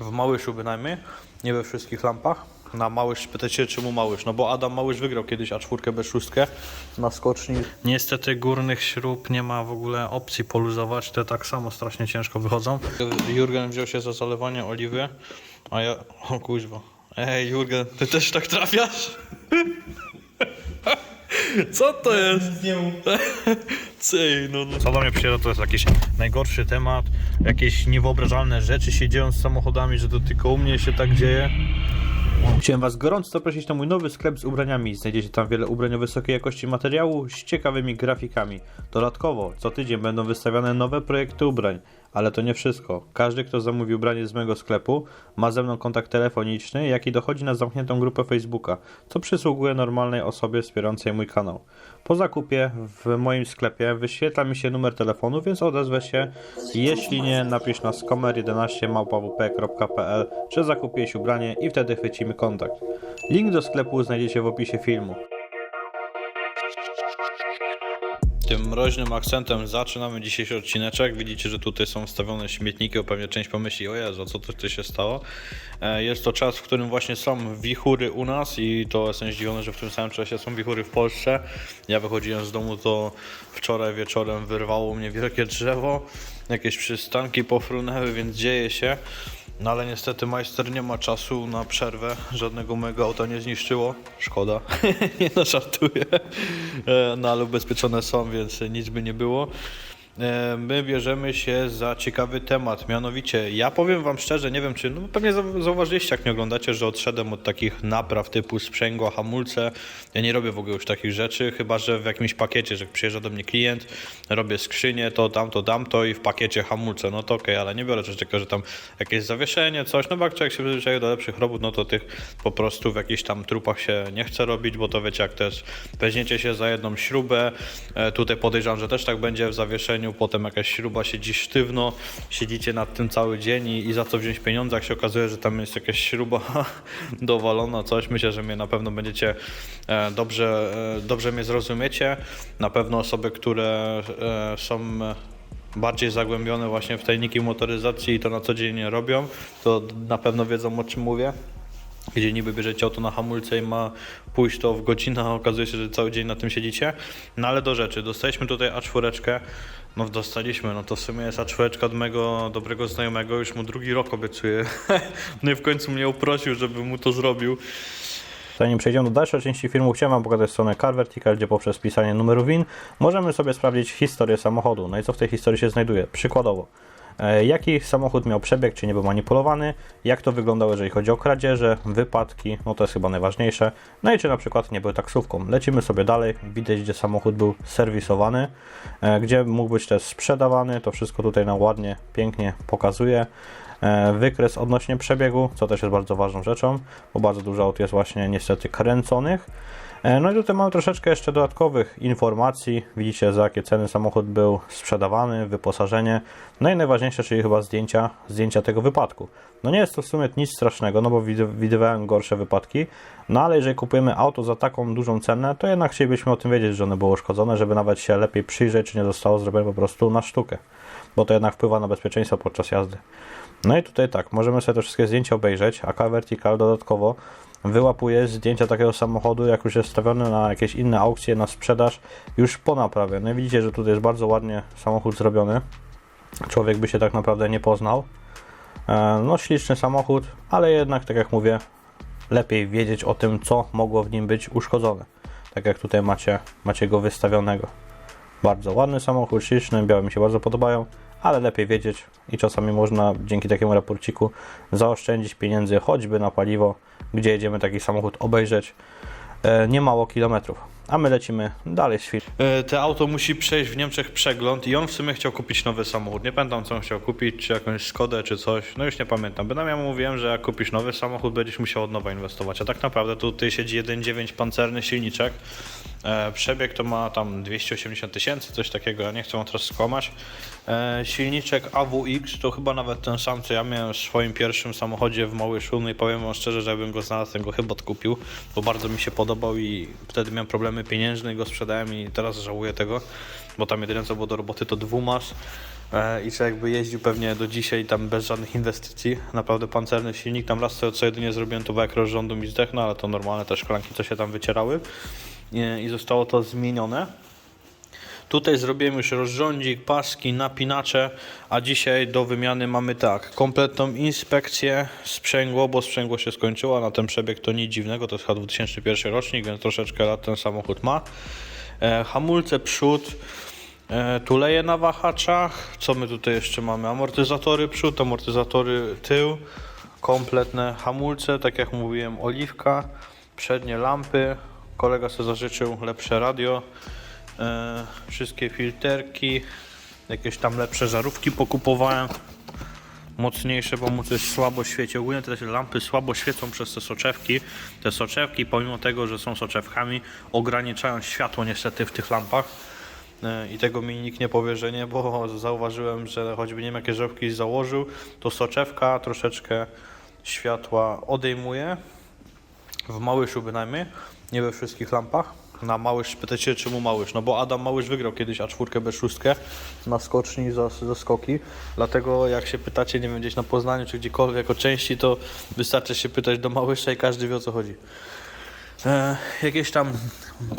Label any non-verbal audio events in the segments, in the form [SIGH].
W Małyszu bynajmniej, nie we wszystkich lampach. Na Małysz, pytacie czemu Małysz? No bo Adam Małysz wygrał kiedyś A4 B6 na skoczni. Niestety górnych śrub nie ma w ogóle opcji poluzować, te tak samo strasznie ciężko wychodzą. Jurgen wziął się za zalewanie oliwy, a ja... O kuźwa. Ej Jurgen, ty też tak trafiasz? Co to jest? Cej, [LAUGHS] no, no. Co do mnie przyjeżdża, to jest jakiś najgorszy temat. Jakieś niewyobrażalne rzeczy się dzieją z samochodami, że to tylko u mnie się tak dzieje. Chciałem Was gorąco zaprosić na mój nowy sklep z ubraniami. Znajdziecie tam wiele ubrań o wysokiej jakości materiału z ciekawymi grafikami. Dodatkowo, co tydzień będą wystawiane nowe projekty ubrań. Ale to nie wszystko. Każdy, kto zamówi ubranie z mojego sklepu, ma ze mną kontakt telefoniczny, jak i dochodzi na zamkniętą grupę Facebooka, co przysługuje normalnej osobie wspierającej mój kanał. Po zakupie w moim sklepie wyświetla mi się numer telefonu, więc odezwę się. Jeśli nie, napisz na skomer11 małpawp.pl, że zakupiłeś ubranie i wtedy chwycimy kontakt. Link do sklepu znajdziecie w opisie filmu. Tym mroźnym akcentem zaczynamy dzisiejszy odcineczek. Widzicie, że tutaj są wstawione śmietniki, o pewnie część pomyśli, o Jezu, co to tu się stało. E, Jest to czas, w którym właśnie są wichury u nas i to jestem zdziwiony, że w tym samym czasie są wichury w Polsce. Ja wychodziłem z domu, to wczoraj wieczorem wyrwało mnie wielkie drzewo, jakieś przystanki pofrunęły, więc dzieje się. No ale niestety majster nie ma czasu na przerwę, żadnego mojego auta nie zniszczyło, szkoda, [LAUGHS] nie no żartuję, E, no ale ubezpieczone są, więc nic by nie było. E, My bierzemy się za ciekawy temat, mianowicie ja powiem Wam szczerze, nie wiem czy, no pewnie zau- zauważyliście jak mnie oglądacie, że odszedłem od takich napraw typu sprzęgła, hamulce, ja nie robię w ogóle już takich rzeczy, chyba że w jakimś pakiecie, że przyjeżdża do mnie klient, robię skrzynię, to tamto, tamto i w pakiecie hamulce, no to okej, ale nie biorę czegoś takiego, że tam jakieś zawieszenie, coś, no bo jak człowiek się przyzwyczaił do lepszych robót, no to tych po prostu w jakichś tam trupach się nie chce robić, bo to wiecie jak jest, weźmiecie się za jedną śrubę, e, tutaj podejrzewam, że też tak będzie w zawieszeniu, potem jakaś śruba siedzi sztywno, siedzicie nad tym cały dzień i, i za co wziąć pieniądze, jak się okazuje, że tam jest jakaś śruba [LAUGHS] dowalona, coś, myślę, że mnie na pewno będziecie e, dobrze, e, dobrze mnie zrozumiecie, na pewno osoby, które e, są bardziej zagłębione właśnie w tajniki motoryzacji i to na co dzień robią, to na pewno wiedzą o czym mówię. Gdzie niby bierzecie auto na hamulce i ma pójść to w godzinę, a okazuje się, że cały dzień na tym siedzicie. No ale do rzeczy, dostaliśmy tutaj A4, no dostaliśmy, no to w sumie jest A4 od mego dobrego znajomego, już mu drugi rok obiecuję. [LAUGHS] no i w końcu mnie uprosił, żeby mu to zrobił. Zanim przejdziemy do dalszej części filmu, chciałem Wam pokazać stronę Car Vertical, gdzie poprzez pisanie numeru WIN możemy sobie sprawdzić historię samochodu. No i co w tej historii się znajduje? Przykładowo, jaki samochód miał przebieg, czy nie był manipulowany, jak to wyglądało, jeżeli chodzi o kradzieże, wypadki, no to jest chyba najważniejsze, no i czy na przykład nie był taksówką. Lecimy sobie dalej, widać, gdzie samochód był serwisowany, e, gdzie mógł być też sprzedawany, to wszystko tutaj nam ładnie, pięknie pokazuje. E, Wykres odnośnie przebiegu, co też jest bardzo ważną rzeczą, bo bardzo dużo aut jest właśnie niestety kręconych. E, No i tutaj mamy troszeczkę jeszcze dodatkowych informacji. Widzicie za jakie ceny samochód był sprzedawany, wyposażenie. No i najważniejsze, czyli chyba zdjęcia, zdjęcia tego wypadku. No nie jest to w sumie nic strasznego, no bo wid- widywałem gorsze wypadki. No ale jeżeli kupujemy auto za taką dużą cenę, to jednak chcielibyśmy o tym wiedzieć, że ono było uszkodzone, żeby nawet się lepiej przyjrzeć, czy nie zostało zrobione po prostu na sztukę. Bo to jednak wpływa na bezpieczeństwo podczas jazdy. No i tutaj tak, możemy sobie te wszystkie zdjęcia obejrzeć, a Car Vertical dodatkowo wyłapuje zdjęcia takiego samochodu, jak już jest stawiony na jakieś inne aukcje, na sprzedaż, już po naprawie. No widzicie, że tutaj jest bardzo ładnie samochód zrobiony. Człowiek by się tak naprawdę nie poznał. E, No śliczny samochód, ale jednak, tak jak mówię, lepiej wiedzieć o tym, co mogło w nim być uszkodzone. Tak jak tutaj macie, macie go wystawionego. Bardzo ładny samochód, śliczny, białe mi się bardzo podobają, ale lepiej wiedzieć i czasami można dzięki takiemu raporciku zaoszczędzić pieniędzy choćby na paliwo, gdzie jedziemy taki samochód obejrzeć e, niemało kilometrów. A my lecimy dalej z filmem. Te auto musi przejść w Niemczech przegląd i on w sumie chciał kupić nowy samochód. Nie pamiętam co on chciał kupić, czy jakąś Skodę, czy coś. No już nie pamiętam. Bynajmniej ja mu mówiłem, że jak kupisz nowy samochód, będziesz musiał od nowa inwestować. A tak naprawdę tutaj siedzi 1.9 pancerny silniczek. E, przebieg to ma tam 280 tysięcy, coś takiego, ja nie chcę teraz skłamać. E, silniczek AWX to chyba nawet ten sam, co ja miałem w swoim pierwszym samochodzie w Małyszu. No i powiem wam szczerze, że jakbym go znalazł, ten go chyba odkupił, bo bardzo mi się podobał i wtedy miałem problemy pieniężne i go sprzedałem i teraz żałuję tego, bo tam jedyne co było do roboty to dwumas. E, I że jakby jeździł pewnie do dzisiaj tam bez żadnych inwestycji. Naprawdę pancerny silnik. Tam raz co, co jedynie zrobiłem to wałek rozrządu mi zdechł, ale to normalne te szklanki co się tam wycierały. I, zostało to zmienione. Tutaj zrobiłem już rozrządzik, paski, napinacze, a dzisiaj do wymiany mamy tak, kompletną inspekcję sprzęgło, bo sprzęgło się skończyło, na ten przebieg to nic dziwnego, to jest chyba 2001 rocznik, więc troszeczkę lat ten samochód ma. E, hamulce przód, e, tuleje na wahaczach, co my tutaj jeszcze mamy? Amortyzatory przód, amortyzatory tył, kompletne hamulce, tak jak mówiłem, oliwka, przednie lampy, kolega sobie zażyczył lepsze radio, e, wszystkie filterki, jakieś tam lepsze żarówki pokupowałem, mocniejsze, bo mu coś słabo świeci. Ogólnie te lampy słabo świecą przez te soczewki. Te soczewki, pomimo tego, że są soczewkami, ograniczają światło niestety w tych lampach. E, I tego mi nikt nie powie, że nie, bo zauważyłem, że choćby nie wiem jakie żarówki założył, to soczewka troszeczkę światła odejmuje. W Małyszu bynajmniej, nie we wszystkich lampach. Na Małysz, pytacie czemu Małysz? No bo Adam Małysz wygrał kiedyś A4 B6 na skoczni za, za skoki. Dlatego jak się pytacie, nie wiem, gdzieś na Poznaniu czy gdziekolwiek o części, to wystarczy się pytać do Małysza i każdy wie o co chodzi. E, jakieś tam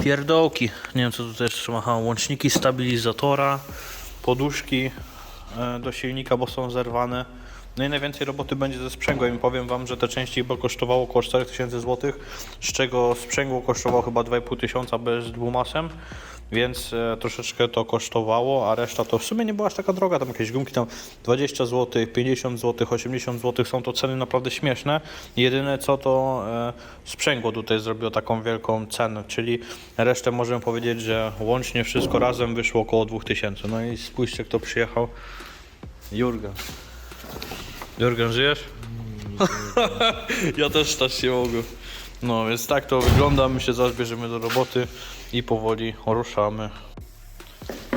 pierdołki, nie wiem co tutaj jeszcze ma, łączniki stabilizatora, poduszki e, do silnika, bo są zerwane. No i najwięcej roboty będzie ze sprzęgłem powiem Wam, że te części chyba kosztowało około 4000 zł, z czego sprzęgło kosztowało chyba 2500 bez dwumasem, więc e, troszeczkę to kosztowało, a reszta to w sumie nie była aż taka droga, tam jakieś gumki tam 20 zł, 50 zł, 80 zł, są to ceny naprawdę śmieszne. Jedyne co to e, sprzęgło tutaj zrobiło taką wielką cenę, czyli resztę możemy powiedzieć, że łącznie wszystko razem wyszło około 2000. No i spójrzcie kto przyjechał. Jurgen. Jurgen, żyjesz? [LAUGHS] ja też stać się mogę. No więc tak to wygląda, my się zaraz bierzemy do roboty i powoli ruszamy.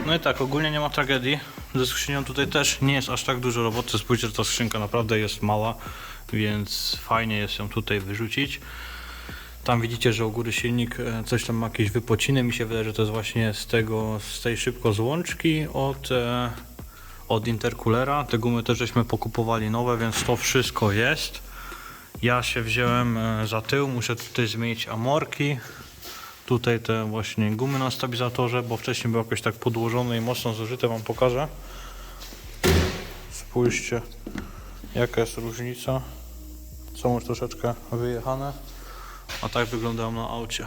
No i tak, ogólnie nie ma tragedii. Ze skrzynią tutaj też nie jest aż tak dużo roboty. Spójrzcie, że ta skrzynka naprawdę jest mała, więc fajnie jest ją tutaj wyrzucić. Tam widzicie, że u góry silnik e, coś tam ma jakieś wypociny. Mi się wydaje, że to jest właśnie z tego, z tej szybko złączki od, e, od intercoolera. Te gumy też żeśmy pokupowali nowe, więc to wszystko jest. Ja się wziąłem e, za tył, muszę tutaj zmienić amorki. Tutaj te właśnie gumy na stabilizatorze, bo wcześniej było jakoś tak podłożone i mocno zużyte, wam pokażę. Spójrzcie, jaka jest różnica. Są już troszeczkę wyjechane, a tak wyglądają na aucie.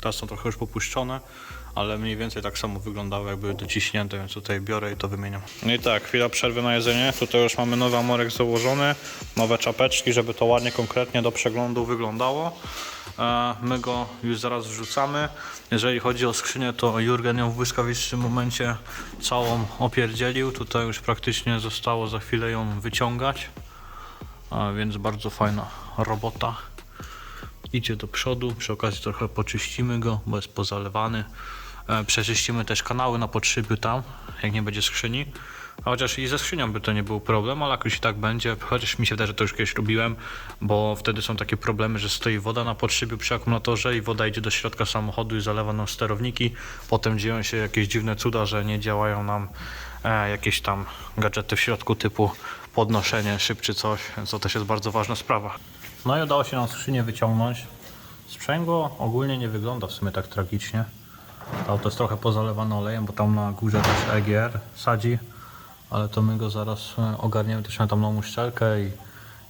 Teraz są trochę już popuszczone, ale mniej więcej tak samo wyglądały, jak były dociśnięte, więc tutaj biorę i to wymieniam. No i tak, chwila przerwy na jedzenie. Tutaj już mamy nowy amorek założony, nowe czapeczki, żeby to ładnie, konkretnie do przeglądu wyglądało. E, My go już zaraz wrzucamy. Jeżeli chodzi o skrzynię, to Jurgen ją w błyskawicznym momencie całą opierdzielił. Tutaj już praktycznie zostało za chwilę ją wyciągać. A więc bardzo fajna robota. Idzie do przodu, przy okazji trochę poczyścimy go, bo jest pozalewany. E, Przeczyścimy też kanały na podszybiu tam, jak nie będzie skrzyni. Chociaż i ze skrzynią by to nie był problem, ale jakoś i tak będzie. Chociaż mi się wydaje, że to już kiedyś robiłem, bo wtedy są takie problemy, że stoi woda na podszybiu przy akumulatorze i woda idzie do środka samochodu i zalewa nam sterowniki. Potem dzieją się jakieś dziwne cuda, że nie działają nam e, jakieś tam gadżety w środku typu podnoszenie szyb czy coś, to też jest bardzo ważna sprawa. No i udało się nam skrzynię wyciągnąć. Sprzęgło ogólnie nie wygląda w sumie tak tragicznie. To auto jest trochę pozalewane olejem, bo tam na górze też EGR sadzi, ale to my go zaraz e, ogarniemy, też mamy tam nową uszczelkę i,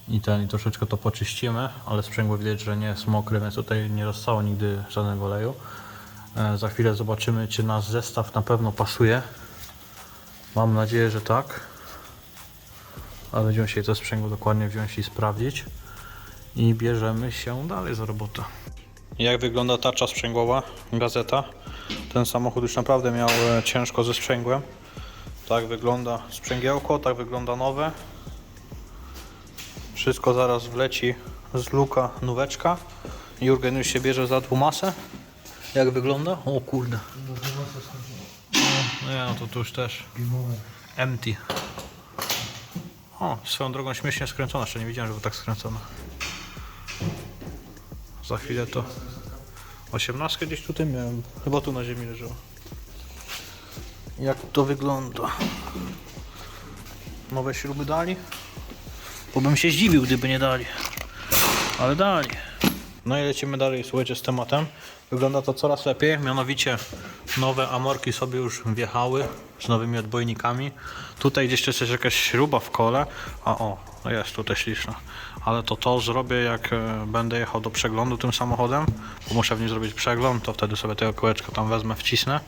i ten i troszeczkę to poczyścimy, ale sprzęgło widać, że nie jest mokre, więc tutaj nie rozstało nigdy żadnego oleju. E, za chwilę zobaczymy, czy nasz zestaw na pewno pasuje. Mam nadzieję, że tak. Ale będziemy się to sprzęgło dokładnie wziąć i sprawdzić. I bierzemy się dalej za robotę. Jak wygląda tarcza sprzęgłowa, gazeta? Ten samochód już naprawdę miał e, ciężko ze sprzęgłem. Tak wygląda sprzęgiełko, tak wygląda nowe. Wszystko zaraz wleci z luka nóweczka. Jurgen już się bierze za dwumasę. Jak wygląda? O kurde. No nie, no to tu już też empty. O, swoją drogą śmiesznie skręcona, jeszcze nie widziałem, żeby tak skręcona. Za chwilę to 18 gdzieś tutaj miałem. Chyba tu na ziemi leżało. Jak to wygląda? nowe śruby dali. Bo bym się zdziwił, gdyby nie dali. Ale dali. No i lecimy dalej, słuchajcie, z tematem. Wygląda to coraz lepiej, mianowicie nowe amorki sobie już wjechały z nowymi odbojnikami. Tutaj gdzieś też jest jakaś śruba w kole, a o, no jest tutaj śliczna. Ale to to zrobię jak e, będę jechał do przeglądu tym samochodem, bo muszę w nim zrobić przegląd, to wtedy sobie tego kołeczka tam wezmę, wcisnę.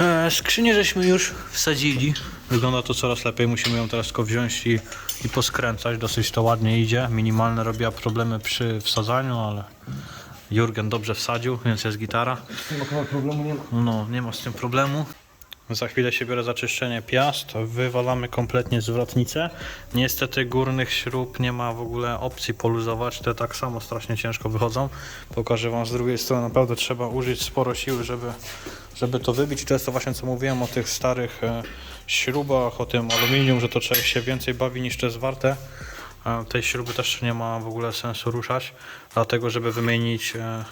E, Skrzynię żeśmy już wsadzili. Wygląda to coraz lepiej. Musimy ją teraz tylko wziąć i, i poskręcać. Dosyć to ładnie idzie. Minimalne robiła problemy przy wsadzaniu, ale Jurgen dobrze wsadził, więc jest gitara. Chyba problemu nie ma. No, nie ma z tym problemu. Za chwilę się biorę za czyszczenie piast. Wywalamy kompletnie zwrotnicę. Niestety górnych śrub nie ma w ogóle opcji poluzować. Te tak samo strasznie ciężko wychodzą. Pokażę Wam z drugiej strony. Naprawdę trzeba użyć sporo siły, żeby, żeby to wybić. To jest to właśnie co mówiłem o tych starych e, śrubach, o tym aluminium, że to człowiek się więcej bawi niż to jest warte. E, Tej śruby też nie ma w ogóle sensu ruszać, dlatego żeby wymienić e,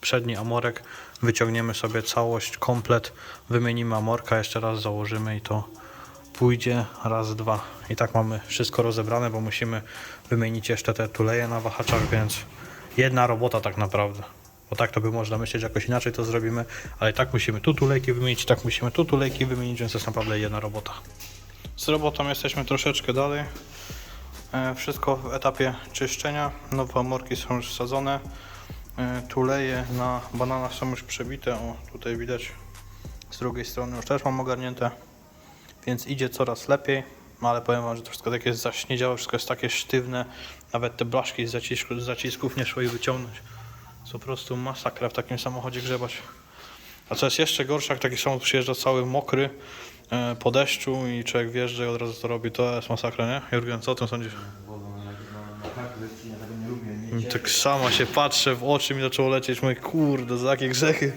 przedni amorek, wyciągniemy sobie całość, komplet, wymienimy amorka, jeszcze raz założymy i to pójdzie raz, dwa. I tak mamy wszystko rozebrane, bo musimy wymienić jeszcze te tuleje na wahaczach, więc jedna robota tak naprawdę. Bo tak to by można myśleć, jakoś inaczej to zrobimy, ale tak musimy tu tulejki wymienić, tak musimy tu tulejki wymienić, więc to jest naprawdę jedna robota. Z robotą jesteśmy troszeczkę dalej. E, Wszystko w etapie czyszczenia. Nowe amorki są już wsadzone. E, Tuleje na bananach są już przebite. O, tutaj widać z drugiej strony już też mam ogarnięte. Więc idzie coraz lepiej. No ale powiem Wam, że to wszystko takie zaśniedziałe, wszystko jest takie sztywne. Nawet te blaszki z, zacisku, z zacisków nie szło ich wyciągnąć. Jest po prostu masakra w takim samochodzie grzebać. A co jest jeszcze gorsze, jak taki samochód przyjeżdża cały mokry e, po deszczu i człowiek wjeżdża i od razu to robi, to jest masakra, nie? Jurgen, co o tym sądzisz? Tak sama się patrzę w oczy mi zaczęło lecieć, mówię, kurde, za jakie grzechy.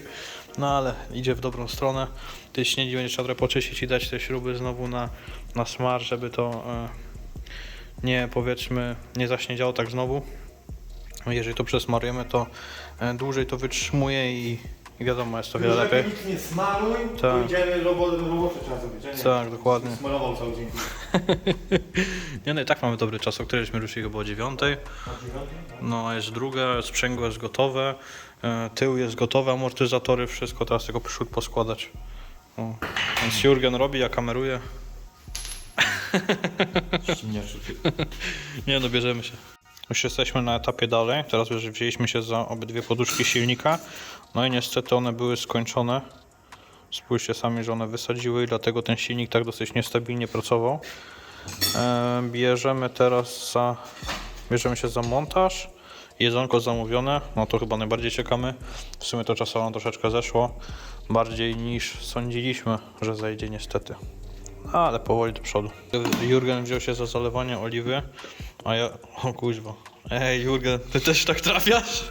No ale idzie w dobrą stronę. Tej śniegi będzie trzeba trochę poczyścić i dać te śruby znowu na, na smar, żeby to e, nie, powiedzmy, nie zaśniedziało tak znowu. Jeżeli to przesmarujemy, to e, dłużej to wytrzymuje i, i wiadomo, jest to wiele lepiej. Nic nie smaruj, Tak. pójdziemy robotę do roboty trzeba zrobić, a nie? Tak, dokładnie. Smarował cały dzień. [LAUGHS] Nie no i tak mamy dobry czas, o którejśmy ruszyli chyba o dziewiątej. No a jest druga, sprzęgło jest gotowe, e, tył jest gotowy, amortyzatory, wszystko, teraz tylko przód poskładać. O. Więc Jurgen robi, ja kameruję. [LAUGHS] Nie no, bierzemy się. Już jesteśmy na etapie dalej, teraz już wzięliśmy się za obydwie poduszki silnika. No i niestety one były skończone. Spójrzcie sami, że one wysadziły i dlatego ten silnik tak dosyć niestabilnie pracował. E, bierzemy teraz za... Bierzemy się za montaż. Jedzonko zamówione, no to chyba najbardziej czekamy. W sumie to czasowo troszeczkę zeszło. Bardziej niż sądziliśmy, że zajdzie niestety. Ale powoli do przodu. Jurgen wziął się za zalewanie oliwy, a ja... O kuźwa. Ej Jurgen, ty też tak trafiasz? [LAUGHS]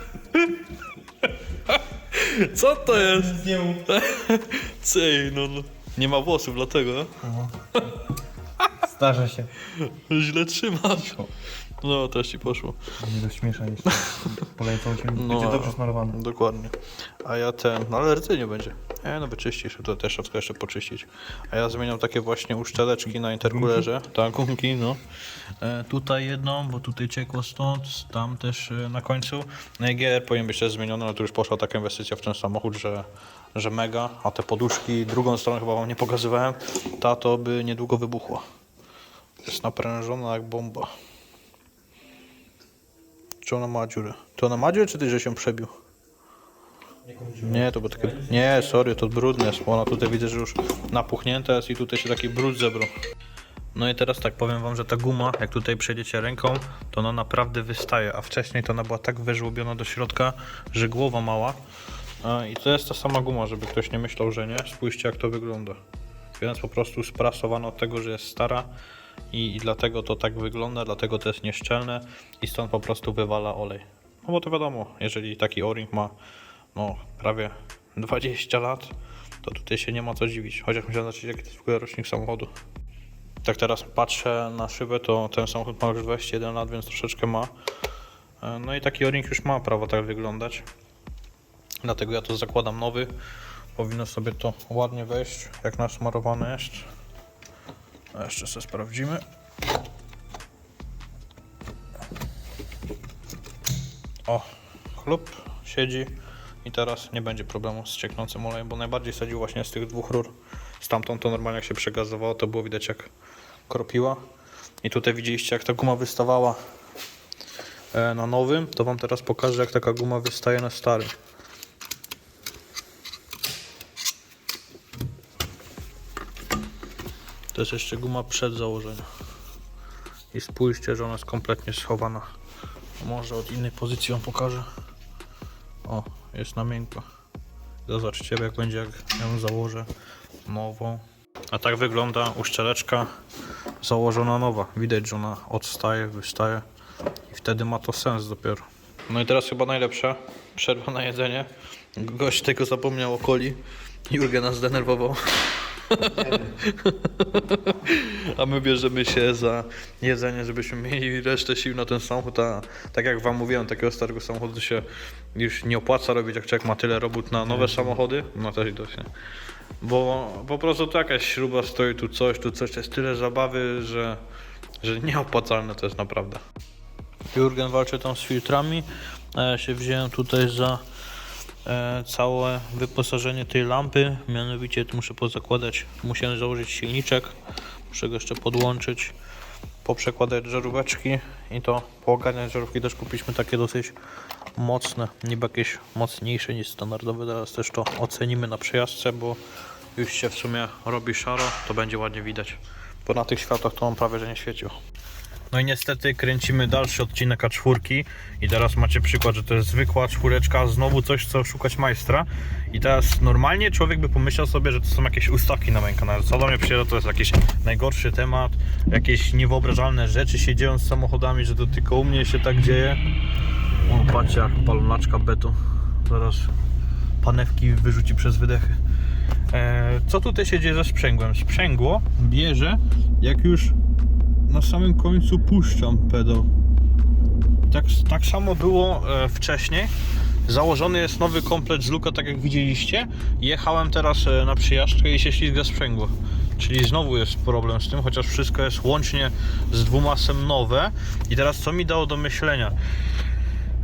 Co to jest? Nie mów. [LAUGHS] Cej, no, no. Nie ma włosów dlatego, Starza się. Źle trzymasz. No, też ci poszło. Nie rozśmiesza jeszcze. Polecam ci, [LAUGHS] No, będzie dobrze smarowany. Dokładnie. A ja ten, no ale rdzenie będzie. E, no wyczyścisz, to też trzeba jeszcze poczyścić. A ja zmieniam takie właśnie uszczeleczki na interkulerze. Tak, gumki, no. E, tutaj jedną, bo tutaj ciekło stąd, tam też e, na końcu. No i GR powinien być też zmieniony, ale tu już poszła taka inwestycja w ten samochód, że, że mega. A te poduszki, drugą stronę chyba wam nie pokazywałem, ta to by niedługo wybuchła. Jest naprężona jak bomba. Czy ona ma dziurę? To ona ma dziurę, czy ty, że się przebił? Nie, to było takie... Nie, sorry, to brudne jest, ona tutaj widzę, że już napuchnięta jest i tutaj się taki brud zebrał. No i teraz tak powiem wam, że ta guma, jak tutaj przejdziecie ręką, to ona naprawdę wystaje, a wcześniej to ona była tak wyżłobiona do środka, że głowa mała. I to jest ta sama guma, żeby ktoś nie myślał, że nie. Spójrzcie jak to wygląda. Więc po prostu sprasowana od tego, że jest stara i, i dlatego to tak wygląda, dlatego to jest nieszczelne i stąd po prostu wywala olej. No bo to wiadomo, jeżeli taki o-ring ma no, prawie 20 lat, to tutaj się nie ma co dziwić. Chociaż musiałem zobaczyć jaki to jest w ogóle rocznik samochodu. Tak teraz patrzę na szybę, to ten samochód ma już 21 lat, więc troszeczkę ma. E, No i taki o-ring już ma prawo tak wyglądać. Dlatego ja to zakładam nowy. Powinno sobie to ładnie wejść, jak nasmarowane jest. A jeszcze sobie sprawdzimy. O, chlub siedzi i teraz nie będzie problemu z cieknącym olejem, bo najbardziej sadził właśnie z tych dwóch rur. Stamtąd to normalnie jak się przegazowało, to było widać jak kropiła. I tutaj widzieliście jak ta guma wystawała e, na nowym, to wam teraz pokażę jak taka guma wystaje na starym. To jest jeszcze guma przed założeniem. I spójrzcie, że ona jest kompletnie schowana. Może od innej pozycji ją pokażę. O, jest na miękko. Zobaczcie jak będzie jak ją założę nową. A tak wygląda uszczeleczka założona nowa. Widać, że ona odstaje, wystaje i wtedy ma to sens dopiero. No i teraz chyba najlepsze. Przerwa na jedzenie. Gość tego zapomniał o coli. Jurgen nas zdenerwował. A my bierzemy się za jedzenie, żebyśmy mieli resztę sił na ten samochód. A tak jak wam mówiłem, takiego starego samochodu się już nie opłaca robić, jak człowiek ma tyle robót na nowe samochody. No też i to się. Bo po prostu to jakaś śruba stoi, tu coś, tu coś, to jest tyle zabawy, że, że nieopłacalne to jest naprawdę. Jurgen walczy tam z filtrami, a ja się wziąłem tutaj za całe wyposażenie tej lampy. Mianowicie tu muszę pozakładać, musiałem założyć silniczek, muszę go jeszcze podłączyć, poprzekładać żaróweczki i to poogarniać żarówki też kupiliśmy takie dosyć mocne, niby jakieś mocniejsze niż standardowe. Teraz też to ocenimy na przejażdżce, bo już się w sumie robi szaro, to będzie ładnie widać. Bo na tych światłach to on prawie że nie świecił. No i niestety kręcimy dalszy odcinek A4 i teraz macie przykład, że to jest zwykła czwóreczka, znowu coś co szukać majstra i teraz normalnie człowiek by pomyślał sobie, że to są jakieś ustawki na moim kanale. Co do mnie przyjeżdża to jest jakiś najgorszy temat, jakieś niewyobrażalne rzeczy się dzieją z samochodami, że to tylko u mnie się tak dzieje. O, patrzcie jak palonaczka betu. Zaraz panewki wyrzuci przez wydechy. E, co tutaj się dzieje ze sprzęgłem? Sprzęgło bierze jak już na samym końcu puszczam pedał. Tak, tak samo było e, wcześniej. Założony jest nowy komplet z luka, tak jak widzieliście. Jechałem teraz e, na przyjażdżkę i się ślizga sprzęgło. Czyli znowu jest problem z tym, chociaż wszystko jest łącznie z dwumasem nowe. I teraz co mi dało do myślenia?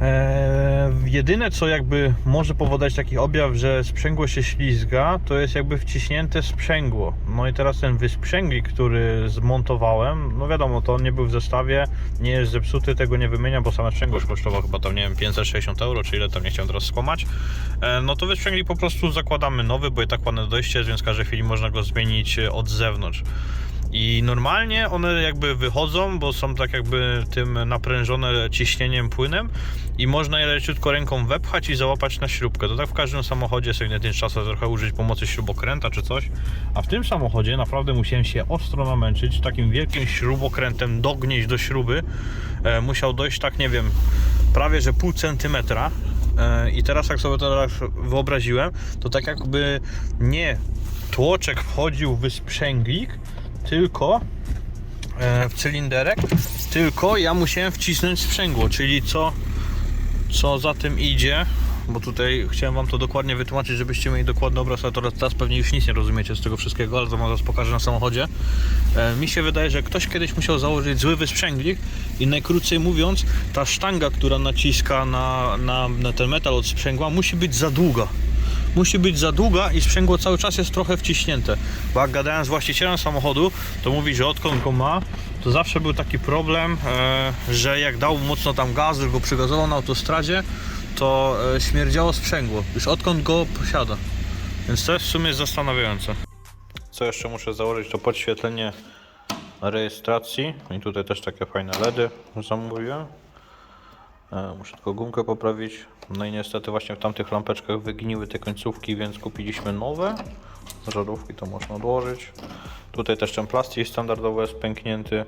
Eee, jedyne co jakby może powodować taki objaw, że sprzęgło się ślizga, to jest jakby wciśnięte sprzęgło. No i teraz ten wysprzęglik, który zmontowałem, no wiadomo, to on nie był w zestawie, nie jest zepsuty, tego nie wymieniam, bo same sprzęgło już kosztowało chyba tam, nie wiem, 560 euro, czy ile tam, nie chciałem teraz skłamać. Eee, no to wysprzęglik po prostu zakładamy nowy, bo i tak ładne dojście więc w każdej chwili można go zmienić e, od zewnątrz. I normalnie one jakby wychodzą, bo są tak jakby tym naprężone ciśnieniem płynem i można je leciutko ręką wepchać i załapać na śrubkę. To tak w każdym samochodzie sobie jedynie trzeba trochę użyć pomocy śrubokręta czy coś. A w tym samochodzie naprawdę musiałem się ostro namęczyć, takim wielkim śrubokrętem dognieść do śruby. E, musiał dojść tak, nie wiem, prawie że pół centymetra. E, I teraz jak sobie teraz wyobraziłem, to tak jakby nie tłoczek wchodził w sprzęglik, tylko e, w cylinderek, tylko ja musiałem wcisnąć sprzęgło, czyli co, co za tym idzie, bo tutaj chciałem wam to dokładnie wytłumaczyć, żebyście mieli dokładny obraz, ale teraz, pewnie już nic nie rozumiecie z tego wszystkiego, ale to zaraz pokażę na samochodzie. E, mi się wydaje, że ktoś kiedyś musiał założyć zły wysprzęglik i najkrócej mówiąc, ta sztanga, która naciska na, na, na ten metal od sprzęgła musi być za długa musi być za długa i sprzęgło cały czas jest trochę wciśnięte. Bo jak gadałem z właścicielem samochodu, to mówi, że odkąd go ma, to zawsze był taki problem, e, że jak dał mocno tam gazu, go przygazował na autostradzie, to e, śmierdziało sprzęgło. Już odkąd go posiada. Więc to jest w sumie zastanawiające. Co jeszcze muszę założyć, to podświetlenie rejestracji. I tutaj też takie fajne LEDy zamówiłem. E, Muszę tylko gumkę poprawić. No i niestety właśnie w tamtych lampeczkach wygniły te końcówki, więc kupiliśmy nowe. Żarówki to można odłożyć. Tutaj też ten plastik standardowy jest pęknięty.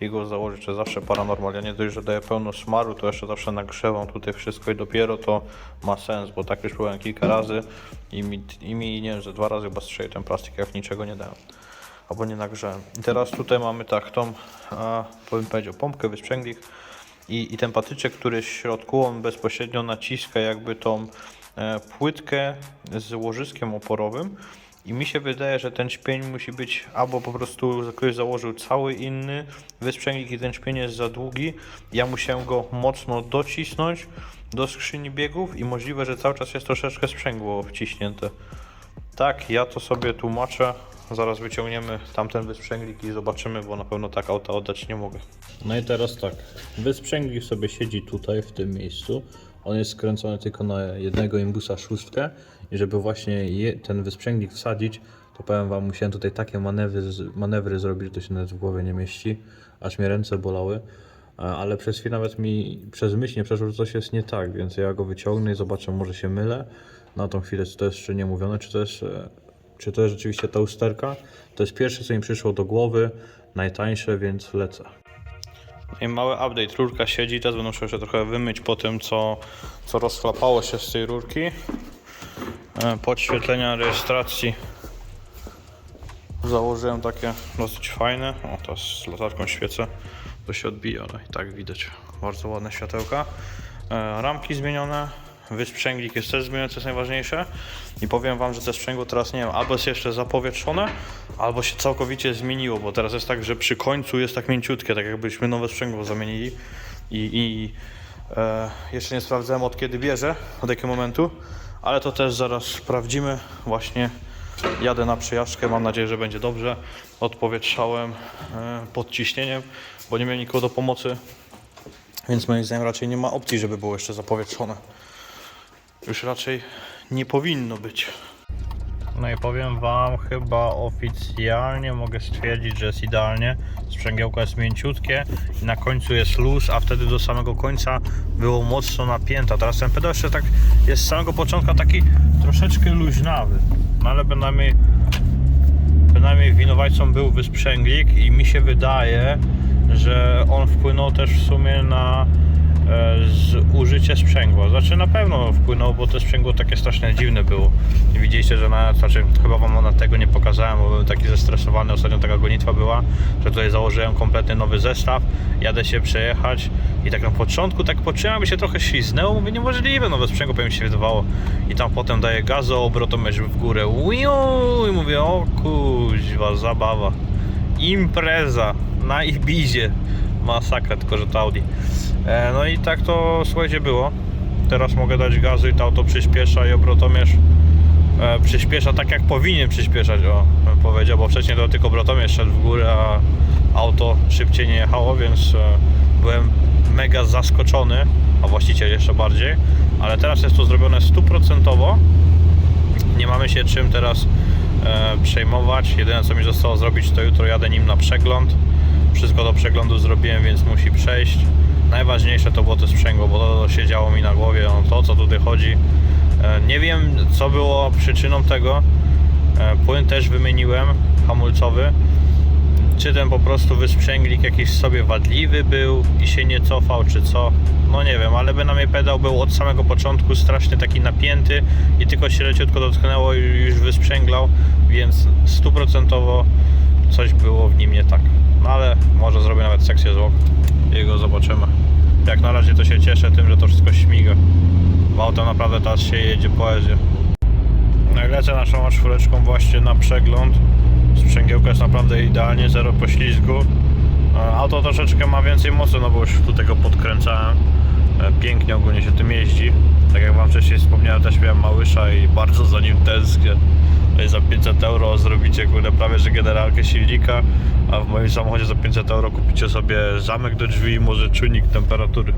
I go założyć to zawsze paranormal. Ja nie dość, że daję pełno smaru, to jeszcze zawsze nagrzewam tutaj wszystko i dopiero to ma sens, bo tak już byłem kilka razy i mi, i mi nie wiem, że dwa razy chyba strzeli ten plastik, jak niczego nie dałem. Albo nie nagrzałem. I teraz tutaj mamy tak, tą, a, bym powiedział, pompkę, wysprzęglik i, i ten patyczek, który jest w środku, on bezpośrednio naciska jakby tą e, płytkę z łożyskiem oporowym I mi się wydaje, że ten śpień musi być albo po prostu ktoś założył cały inny wysprzęglik i ten śpień jest za długi. Ja musiałem go mocno docisnąć do skrzyni biegów i możliwe, że cały czas jest troszeczkę sprzęgło wciśnięte. Tak, ja to sobie tłumaczę. Zaraz wyciągniemy tamten wysprzęglik i zobaczymy, bo na pewno tak auta oddać nie mogę. No i teraz tak, wysprzęglik sobie siedzi tutaj, w tym miejscu. On jest skręcony tylko na jednego imbusa szóstkę i żeby właśnie je, ten wysprzęglik wsadzić, to powiem wam, musiałem tutaj takie manewry, manewry zrobić, że to się nawet w głowie nie mieści, aż mnie ręce bolały. Ale przez chwilę nawet mi przez myśl nie przeszło, że coś jest nie tak, więc ja go wyciągnę i zobaczę, może się mylę. Na tą chwilę to jest jeszcze nie mówione, czy to jest, e, czy to jest rzeczywiście ta usterka. To jest pierwsze, co mi przyszło do głowy, najtańsze, więc lecę. I mały update, rurka siedzi, teraz będę musiał się trochę wymyć po tym, co, co rozchlapało się z tej rurki. E, Podświetlenia rejestracji założyłem takie dosyć fajne. O, teraz z latarką świecę, to się odbija, ale i tak widać. Bardzo ładne światełka. E, Ramki zmienione, wysprzęglik jest też zmieniony, co jest najważniejsze. I powiem Wam, że te sprzęgło teraz, nie wiem, albo jest jeszcze zapowietrzone, albo się całkowicie zmieniło, bo teraz jest tak, że przy końcu jest tak mięciutkie, tak jakbyśmy nowe sprzęgło zamienili. I, i e, jeszcze nie sprawdzałem od kiedy bierze, od jakiego momentu, ale to też zaraz sprawdzimy. Właśnie jadę na przejażdżkę, mam nadzieję, że będzie dobrze. Odpowietrzałem e, pod ciśnieniem, bo nie miałem nikogo do pomocy, więc moim zdaniem raczej nie ma opcji, żeby było jeszcze zapowietrzone. Już raczej nie powinno być. No i powiem Wam, chyba oficjalnie mogę stwierdzić, że jest idealnie. Sprzęgiełko jest mięciutkie i na końcu jest luz, a wtedy do samego końca było mocno napięte. Teraz ten pedał jeszcze tak jest z samego początku taki troszeczkę luźnawy. No ale bynajmniej, bynajmniej winowajcą był wysprzęglik i mi się wydaje, że on wpłynął też w sumie na z użycie sprzęgła. Znaczy na pewno wpłynął, bo to sprzęgło takie strasznie dziwne było. Widzieliście, że na, znaczy chyba wam tego nie pokazałem, bo byłem taki zestresowany, ostatnio taka gonitwa była, że tutaj założyłem kompletny nowy zestaw, jadę się przejechać i tak na początku tak poczułem, aby się trochę śliznęło, mówię niemożliwe, nowe sprzęgło pewnie mi się wydawało i tam potem daję gazu, obrotomierz w górę, Uiu, i mówię o kuźwa, zabawa impreza na Ibizie. Masakra, tylko że to Audi. E, no i tak to słuchajcie było. Teraz mogę dać gazu i to auto przyspiesza i obrotomierz e, przyspiesza tak jak powinien przyspieszać, o powiedział, bo wcześniej to tylko obrotomierz szedł w górę, a auto szybciej nie jechało, więc e, byłem mega zaskoczony, a właściciel jeszcze bardziej, ale teraz jest to zrobione stuprocentowo nie mamy się czym teraz przejmować. Jedyne co mi zostało zrobić, to jutro jadę nim na przegląd. Wszystko do przeglądu zrobiłem, więc musi przejść. Najważniejsze to było to sprzęgło, bo to siedziało mi na głowie, no to co tutaj chodzi. E, nie wiem co było przyczyną tego. E, płyn też wymieniłem, hamulcowy. Czy ten po prostu wysprzęglik jakiś sobie wadliwy był i się nie cofał, czy co? No nie wiem, ale bynajmniej pedał był od samego początku strasznie taki napięty i tylko się leciutko dotknęło i już wysprzęglał, więc stuprocentowo coś było w nim nie tak. No ale może zrobię nawet sekcję zwłok i go zobaczymy. Jak na razie to się cieszę tym, że to wszystko śmiga. Bo auto naprawdę teraz się jedzie poezję. No i lecę naszą czwóreczką właśnie na przegląd. Sprzęgiełko jest naprawdę idealnie, zero poślizgu. E, Auto troszeczkę ma więcej mocy, no bo już tu tego podkręcałem. E, Pięknie ogólnie się tym jeździ. Tak jak wam wcześniej wspomniałem, też miałem małysza i bardzo za nim tęsknię. Za 500 euro zrobicie kurde prawie że generalkę silnika, a w moim samochodzie za 500 euro kupicie sobie zamek do drzwi i może czujnik temperatury.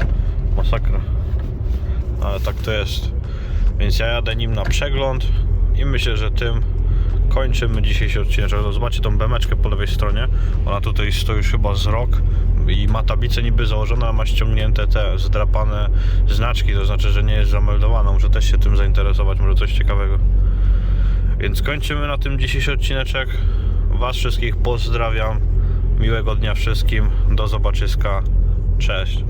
Masakra. Ale tak to jest. Więc ja jadę nim na przegląd i myślę, że tym kończymy dzisiejszy odcinek. Zobaczcie tą bemeczkę po lewej stronie. Ona tutaj stoi już chyba z rok i ma tablicę niby założona, ma ściągnięte te zdrapane znaczki, to znaczy, że nie jest zameldowana. Muszę też się tym zainteresować, może coś ciekawego. Więc kończymy na tym dzisiejszy odcineczek. Was wszystkich pozdrawiam. Miłego dnia wszystkim. Do zobaczyska. Cześć.